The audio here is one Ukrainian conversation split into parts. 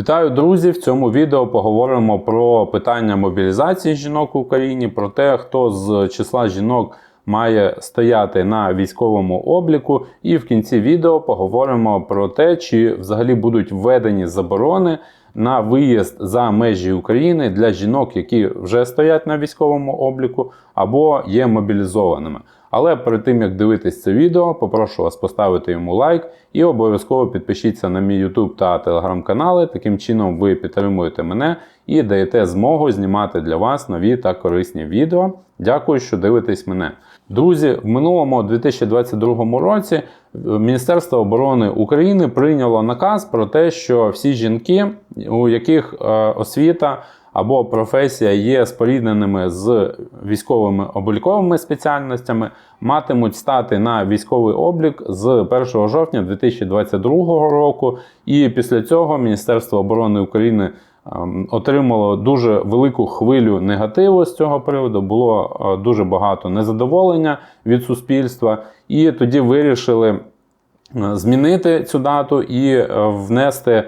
Вітаю, друзі! В цьому відео поговоримо про питання мобілізації жінок в Україні, про те, хто з числа жінок має стояти на військовому обліку. І в кінці відео поговоримо про те, чи взагалі будуть введені заборони на виїзд за межі України для жінок, які вже стоять на військовому обліку або є мобілізованими. Але перед тим як дивитись це відео, попрошу вас поставити йому лайк і обов'язково підпишіться на мій YouTube та Telegram канали. Таким чином ви підтримуєте мене і даєте змогу знімати для вас нові та корисні відео. Дякую, що дивитесь мене. Друзі, в минулому 2022 році Міністерство оборони України прийняло наказ про те, що всі жінки, у яких е, освіта або професія є спорідненими з військовими обліковими спеціальностями, матимуть стати на військовий облік з 1 жовтня 2022 року. І після цього Міністерство оборони України ем, отримало дуже велику хвилю негативу з цього приводу. Було е, дуже багато незадоволення від суспільства, і тоді вирішили е, змінити цю дату і е, внести.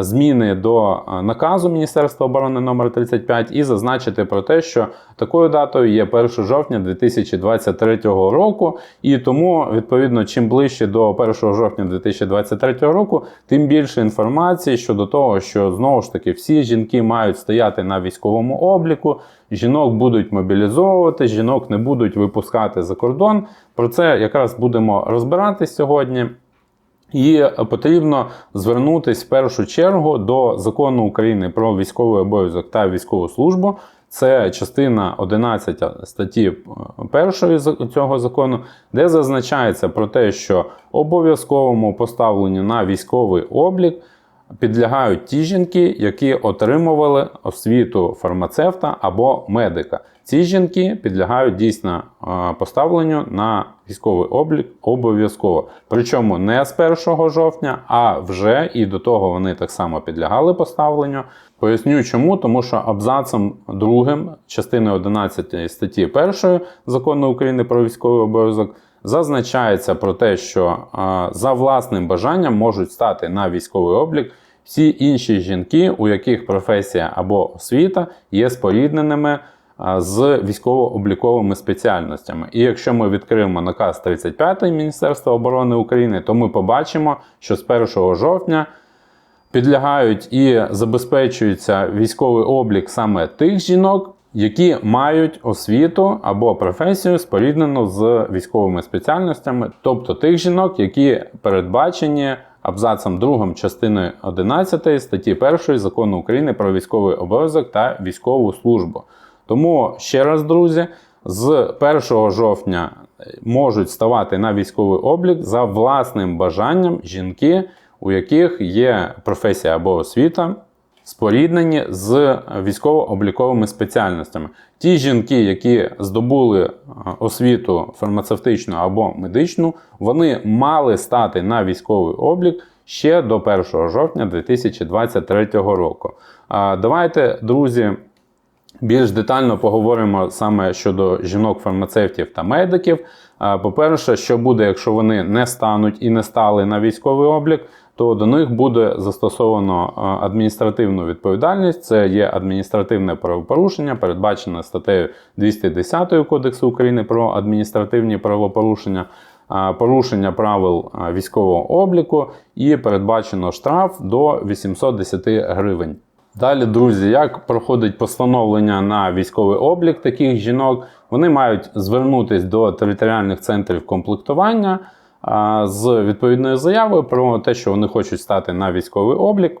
Зміни до наказу Міністерства оборони номер 35 і зазначити про те, що такою датою є 1 жовтня 2023 року. І тому, відповідно, чим ближче до 1 жовтня 2023 року, тим більше інформації щодо того, що знову ж таки всі жінки мають стояти на військовому обліку, жінок будуть мобілізовувати, жінок не будуть випускати за кордон. Про це якраз будемо розбиратись сьогодні. І потрібно звернутися в першу чергу до закону України про військовий обов'язок та військову службу. Це частина 11 статті 1 цього закону, де зазначається про те, що обов'язковому поставленню на військовий облік підлягають ті жінки, які отримували освіту фармацевта або медика. Ці жінки підлягають дійсно поставленню на військовий облік обов'язково. Причому не з 1 жовтня, а вже і до того вони так само підлягали поставленню. Поясню чому, тому що абзацом 2 частини 11 статті 1 закону України про військовий обов'язок зазначається про те, що за власним бажанням можуть стати на військовий облік всі інші жінки, у яких професія або освіта є спорідненими з військово-обліковими спеціальностями. І якщо ми відкриємо наказ 35 Міністерства оборони України, то ми побачимо, що з 1 жовтня підлягають і забезпечується військовий облік саме тих жінок, які мають освіту або професію споріднену з військовими спеціальностями, тобто тих жінок, які передбачені абзацом 2 частини 11 статті 1 закону України про військовий обов'язок та військову службу. Тому ще раз, друзі, з 1 жовтня можуть ставати на військовий облік за власним бажанням жінки, у яких є професія або освіта, споріднені з військово-обліковими спеціальностями. Ті жінки, які здобули освіту фармацевтичну або медичну, вони мали стати на військовий облік ще до 1 жовтня 2023 року. Давайте, друзі. Більш детально поговоримо саме щодо жінок-фармацевтів та медиків. По-перше, що буде, якщо вони не стануть і не стали на військовий облік, то до них буде застосовано адміністративну відповідальність. Це є адміністративне правопорушення, передбачене статтею 210 Кодексу України про адміністративні правопорушення. Порушення правил військового обліку і передбачено штраф до 810 гривень. Далі, друзі, як проходить постановлення на військовий облік таких жінок, вони мають звернутися до територіальних центрів комплектування з відповідною заявою про те, що вони хочуть стати на військовий облік,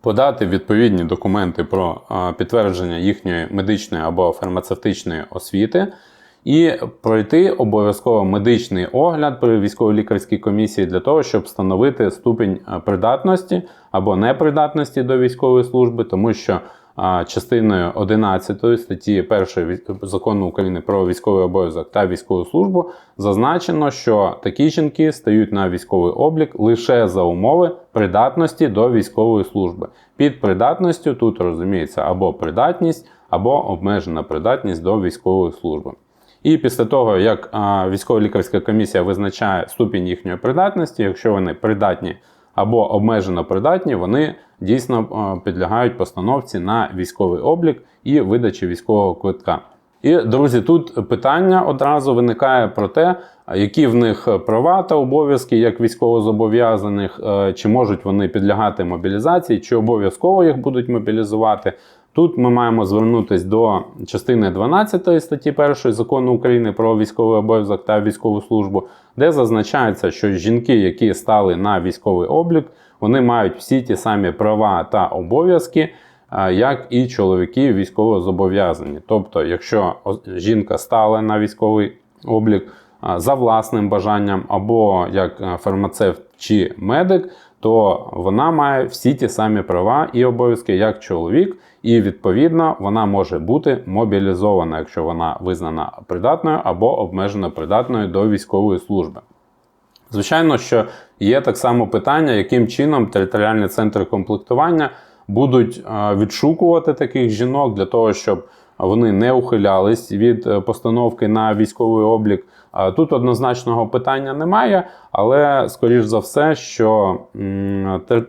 подати відповідні документи про підтвердження їхньої медичної або фармацевтичної освіти. І пройти обов'язково медичний огляд при військово-лікарській комісії для того, щоб встановити ступінь придатності або непридатності до військової служби, тому що частиною 11 статті 1 закону України про військовий обов'язок та військову службу зазначено, що такі жінки стають на військовий облік лише за умови придатності до військової служби. Під придатністю тут розуміється або придатність, або обмежена придатність до військової служби. І після того, як військово-лікарська комісія визначає ступінь їхньої придатності, якщо вони придатні або обмежено придатні, вони дійсно підлягають постановці на військовий облік і видачі військового квитка. І друзі, тут питання одразу виникає про те, які в них права та обов'язки як військовозобов'язаних, е, чи можуть вони підлягати мобілізації, чи обов'язково їх будуть мобілізувати. Тут ми маємо звернутися до частини 12 статті 1 закону України про військовий обов'язок та військову службу, де зазначається, що жінки, які стали на військовий облік, вони мають всі ті самі права та обов'язки, як і чоловіки військовозобов'язані. Тобто, якщо жінка стала на військовий облік за власним бажанням, або як е, фармацевт чи медик, то вона має всі ті самі права і обов'язки, як чоловік, і відповідно вона може бути мобілізована, якщо вона визнана придатною або обмежено придатною до військової служби. Звичайно, що є так само питання, яким чином територіальні центри комплектування будуть е, відшукувати таких жінок для того, щоб вони не ухилялись від е, постановки на військовий облік. Тут однозначного питання немає, але скоріш за все, що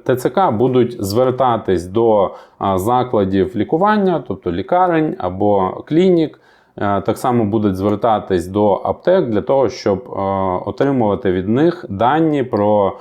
ТЦК будуть звертатись до закладів лікування, тобто лікарень або клінік. Е, Так само будуть звертатись до аптек для того, щоб е, отримувати від них дані про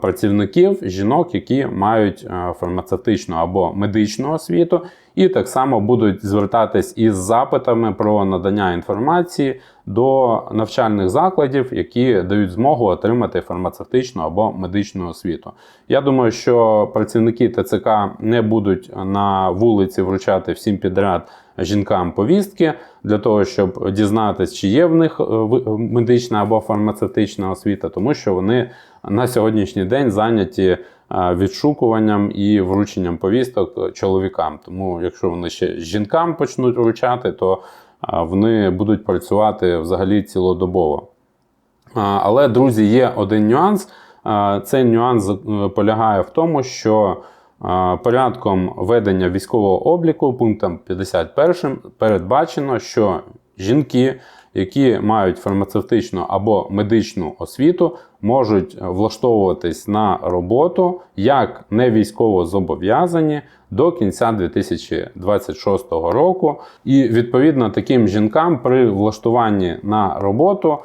працівників жінок, які мають е, фармацевтичну або медичну освіту, і так само будуть звертатись із запитами про надання інформації до навчальних закладів, які дають змогу отримати фармацевтичну або медичну освіту. Я думаю, що працівники ТЦК не будуть на вулиці вручати всім підряд жінкам повістки для того, щоб дізнатися, чи є в них е, медична або фармацевтична освіта, тому що вони на сьогоднішній день зайняті е, відшукуванням і врученням повісток чоловікам. Тому, якщо вони ще жінкам почнуть вручати, то вони будуть працювати взагалі цілодобово. Але, друзі, є один нюанс. Цей нюанс е, полягає в тому, що порядком ведення військового обліку пунктом 51 передбачено, що жінки, які мають фармацевтичну або медичну освіту, можуть влаштовуватись на роботу як не військово зобов'язані до кінця 2026 року. І відповідно таким жінкам при влаштуванні на роботу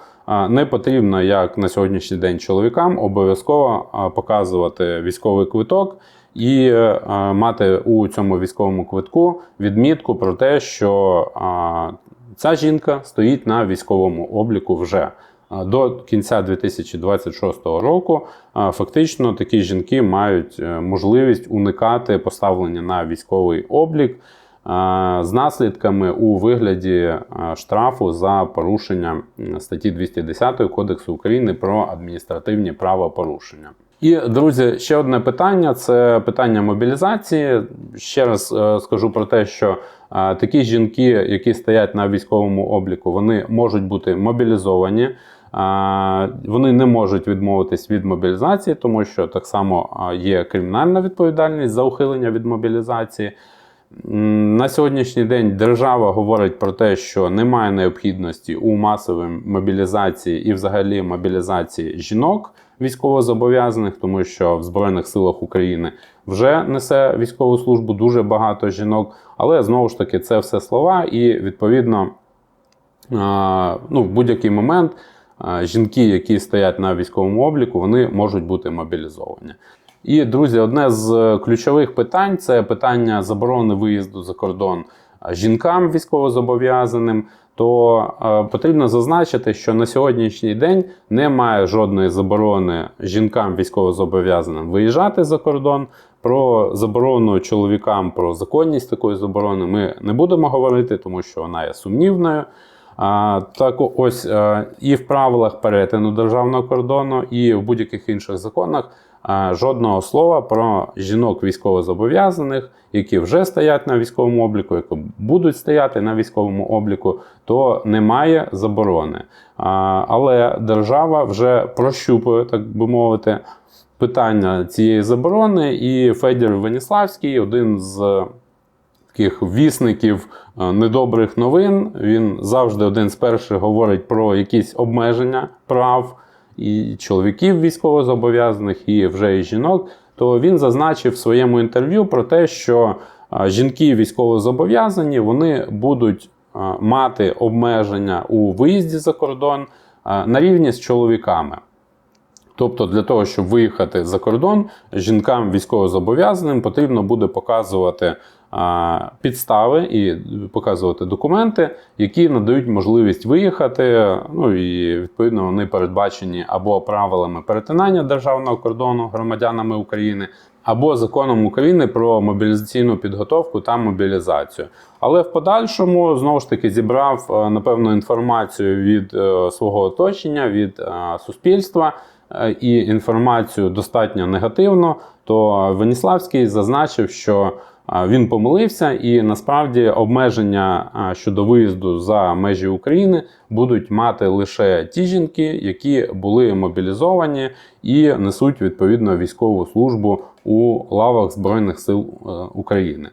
не потрібно, як на сьогоднішній день чоловікам, обов'язково показувати військовий квиток і е, мати у цьому військовому квитку відмітку про те, що ця жінка стоїть на військовому обліку вже. До кінця 2026 року фактично такі жінки мають е, можливість уникати поставлення на військовий облік з наслідками у вигляді штрафу за порушення статті 210 Кодексу України про адміністративні правопорушення. І друзі, ще одне питання це питання мобілізації. Ще раз е, скажу про те, що е, такі жінки, які стоять на військовому обліку, вони можуть бути мобілізовані. Вони не можуть відмовитись від мобілізації, тому що так само є кримінальна відповідальність за ухилення від мобілізації. На сьогоднішній день держава говорить про те, що немає необхідності у масовій мобілізації і взагалі мобілізації жінок військовозобов'язаних, тому що в Збройних силах України вже несе військову службу дуже багато жінок. Але знову ж таки, це все слова, і відповідно ну, в будь-який момент жінки, які стоять на військовому обліку, вони можуть бути мобілізовані. І, друзі, одне з ключових питань це питання заборони виїзду за кордон а, жінкам військовозобов'язаним. То е, потрібно зазначити, що на сьогоднішній день немає жодної заборони жінкам військовозобов'язаним виїжджати за кордон. Про заборону чоловікам, про законність такої заборони ми не будемо говорити, тому що вона є сумнівною. А, так ось е, і в правилах перетину державного кордону, і в будь-яких інших законах жодного слова про жінок військовозобов'язаних, які вже стоять на військовому обліку, які будуть стояти на військовому обліку, то немає заборони. Але держава вже прощупує, так би мовити, питання цієї заборони, і Федір Веніславський, один з таких вісників е, недобрих новин. Він завжди один з перших говорить про якісь обмеження прав і чоловіків військовозобов'язаних, і вже і жінок, то він зазначив в своєму інтерв'ю про те, що жінки військовозобов'язані вони будуть мати обмеження у виїзді за кордон на рівні з чоловіками. Тобто для того, щоб виїхати за кордон, жінкам військовозобов'язаним потрібно буде показувати підстави і показувати документи, які надають можливість виїхати. Ну і відповідно вони передбачені або правилами перетинання державного кордону громадянами України, або законом України про мобілізаційну підготовку та мобілізацію. Але в подальшому знову ж таки зібрав е, напевно інформацію від е, свого оточення, від е, суспільства і інформацію достатньо негативно, то Веніславський зазначив, що він помилився, і насправді обмеження щодо виїзду за межі України будуть мати лише ті жінки, які були мобілізовані і несуть відповідно військову службу у лавах Збройних сил е, України.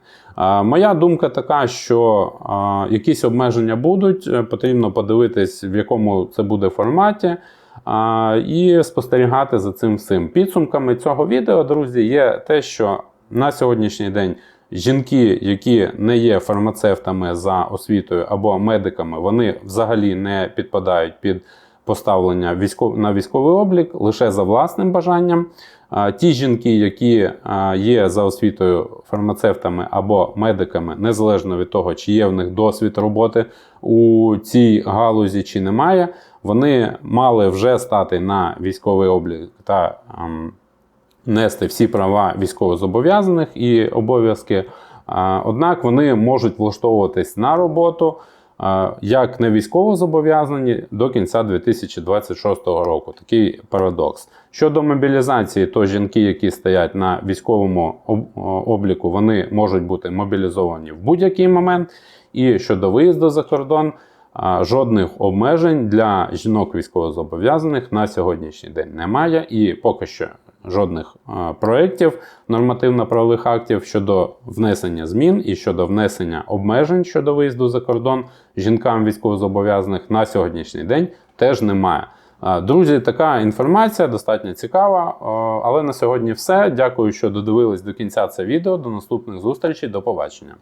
Моя думка така, що якісь обмеження будуть, е, потрібно подивитись, в якому це буде форматі. І спостерігати за цим всім. Підсумками цього відео, друзі, є те, що на сьогоднішній день жінки, які не є фармацевтами за освітою або медиками, вони взагалі не підпадають під поставлення військов... на військовий облік лише за власним бажанням. Ті жінки, які є за освітою фармацевтами або медиками, незалежно від того, чи є в них досвід роботи у цій галузі, чи немає, вони мали вже стати на військовий облік та нести всі права військовозобов'язаних і обов'язки. Однак вони можуть влаштовуватись на роботу як не військовозобов'язані до кінця 2026 року. Такий парадокс. Щодо мобілізації, то жінки, які стоять на військовому обліку, вони можуть бути мобілізовані в будь-який момент. І щодо виїзду за кордон, жодних обмежень для жінок військовозобов'язаних на сьогоднішній день немає. І поки що жодних проєктів нормативно-правових актів щодо внесення змін і щодо внесення обмежень щодо виїзду за кордон жінкам військовозобов'язаних на сьогоднішній день теж немає. Друзі, така інформація достатньо цікава. Але на сьогодні все. Дякую, що додивились до кінця це відео. До наступних зустрічей. До побачення.